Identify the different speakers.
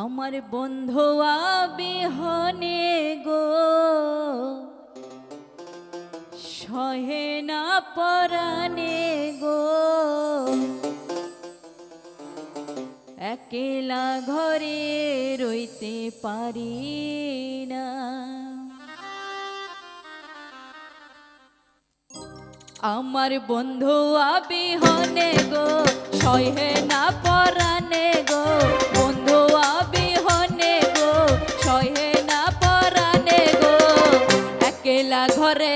Speaker 1: আমার বন্ধু বিহনে গো। সহে না পরানে গো। একেলা ঘরে রইতে পারি না। আমার বন্ধু বিহনে গো, সহে না পরানে ঘরে